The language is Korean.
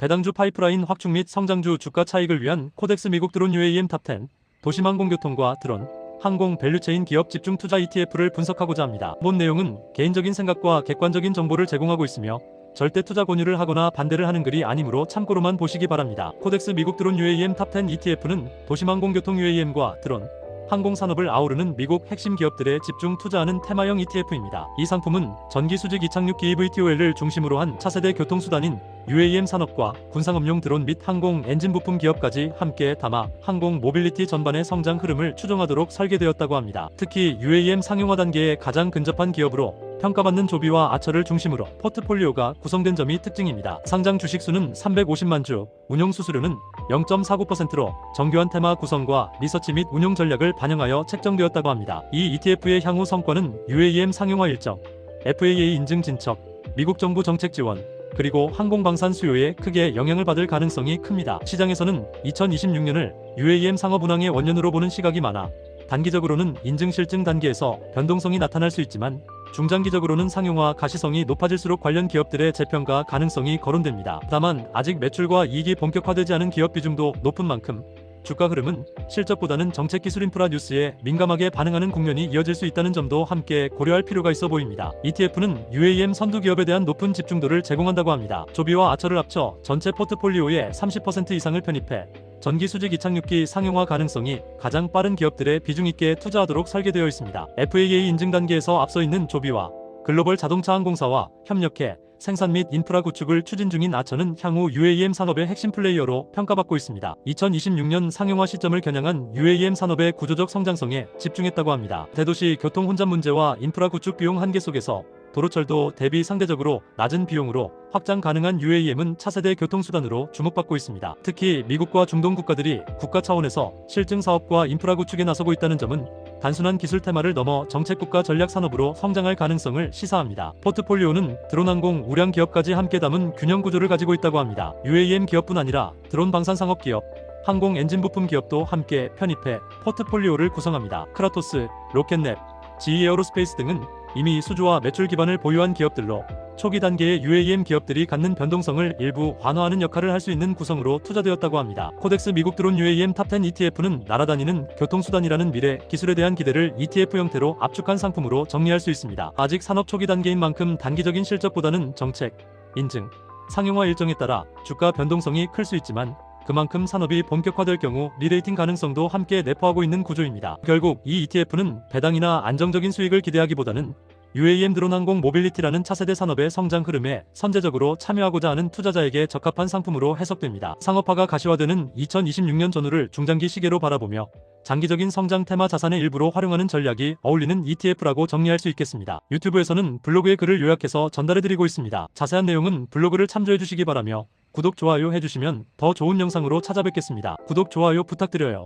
배당주 파이프라인 확충 및 성장주 주가 차익을 위한 코덱스 미국 드론 UAM 탑10 도심항공교통과 드론 항공 밸류체인 기업 집중 투자 ETF를 분석하고자 합니다. 본 내용은 개인적인 생각과 객관적인 정보를 제공하고 있으며 절대 투자 권유를 하거나 반대를 하는 글이 아니므로 참고로만 보시기 바랍니다. 코덱스 미국 드론 UAM 탑10 ETF는 도심항공교통 UAM과 드론 항공산업을 아우르는 미국 핵심 기업들에 집중 투자하는 테마형 ETF입니다. 이 상품은 전기 수직 이착륙기 EVTOL을 중심으로 한 차세대 교통수단인 UAM 산업과 군상업용 드론 및 항공 엔진 부품 기업까지 함께 담아 항공 모빌리티 전반의 성장 흐름을 추종하도록 설계되었다고 합니다. 특히 UAM 상용화 단계에 가장 근접한 기업으로 평가받는 조비와 아처를 중심으로 포트폴리오가 구성된 점이 특징입니다. 상장 주식수는 350만 주, 운용 수수료는 0.49%로 정교한 테마 구성과 리서치 및 운용 전략을 반영하여 책정되었다고 합니다. 이 ETF의 향후 성과는 UAM 상용화 일정, FAA 인증 진척, 미국 정부 정책 지원, 그리고 항공방산 수요에 크게 영향을 받을 가능성이 큽니다. 시장에서는 2026년을 UAM 상업 운항의 원년으로 보는 시각이 많아 단기적으로는 인증 실증 단계에서 변동성이 나타날 수 있지만 중장기적으로는 상용화 가시성이 높아질수록 관련 기업들의 재평가 가능성이 거론됩니다. 다만 아직 매출과 이익이 본격화되지 않은 기업 비중도 높은 만큼 주가 흐름은 실적보다는 정책 기술 인프라 뉴스에 민감하게 반응하는 국면이 이어질 수 있다는 점도 함께 고려할 필요가 있어 보입니다. ETF는 UAM 선두 기업에 대한 높은 집중도를 제공한다고 합니다. 조비와 아처를 합쳐 전체 포트폴리오의 30% 이상을 편입해 전기 수직 이착륙기 상용화 가능성이 가장 빠른 기업들의 비중 있게 투자하도록 설계되어 있습니다. FAA 인증 단계에서 앞서 있는 조비와 글로벌 자동차 항공사와 협력해 생산 및 인프라 구축을 추진 중인 아처는 향후 UAM 산업의 핵심 플레이어로 평가받고 있습니다. 2026년 상용화 시점을 겨냥한 UAM 산업의 구조적 성장성에 집중했다고 합니다. 대도시 교통 혼잡 문제와 인프라 구축 비용 한계 속에서 도로철도 대비 상대적으로 낮은 비용으로 확장 가능한 UAM은 차세대 교통수단으로 주목받고 있습니다. 특히 미국과 중동 국가들이 국가 차원에서 실증 사업과 인프라 구축에 나서고 있다는 점은 단순한 기술 테마를 넘어 정책국가 전략 산업으로 성장할 가능성을 시사합니다. 포트폴리오는 드론 항공 우량 기업까지 함께 담은 균형 구조를 가지고 있다고 합니다. UAM 기업뿐 아니라 드론 방산 상업 기업, 항공 엔진 부품 기업도 함께 편입해 포트폴리오를 구성합니다. 크라토스, 로켓넷, GE 에어로스페이스 등은 이미 수주와 매출 기반을 보유한 기업들로 초기 단계의 UAM 기업들이 갖는 변동성을 일부 완화하는 역할을 할 수 있는 구성으로 투자되었다고 합니다. 코덱스 미국 드론 UAM 탑10 ETF는 날아다니는 교통수단이라는 미래 기술에 대한 기대를 ETF 형태로 압축한 상품으로 정리할 수 있습니다. 아직 산업 초기 단계인 만큼 단기적인 실적보다는 정책, 인증, 상용화 일정에 따라 주가 변동성이 클 수 있지만 그만큼 산업이 본격화될 경우 리레이팅 가능성도 함께 내포하고 있는 구조입니다. 결국 이 ETF는 배당이나 안정적인 수익을 기대하기보다는 UAM 드론 항공 모빌리티라는 차세대 산업의 성장 흐름에 선제적으로 참여하고자 하는 투자자에게 적합한 상품으로 해석됩니다. 상업화가 가시화되는 2026년 전후를 중장기 시계로 바라보며 장기적인 성장 테마 자산의 일부로 활용하는 전략이 어울리는 ETF라고 정리할 수 있겠습니다. 유튜브에서는 블로그의 글을 요약해서 전달해드리고 있습니다. 자세한 내용은 블로그를 참조해주시기 바라며 구독, 좋아요 해주시면 더 좋은 영상으로 찾아뵙겠습니다. 구독, 좋아요 부탁드려요.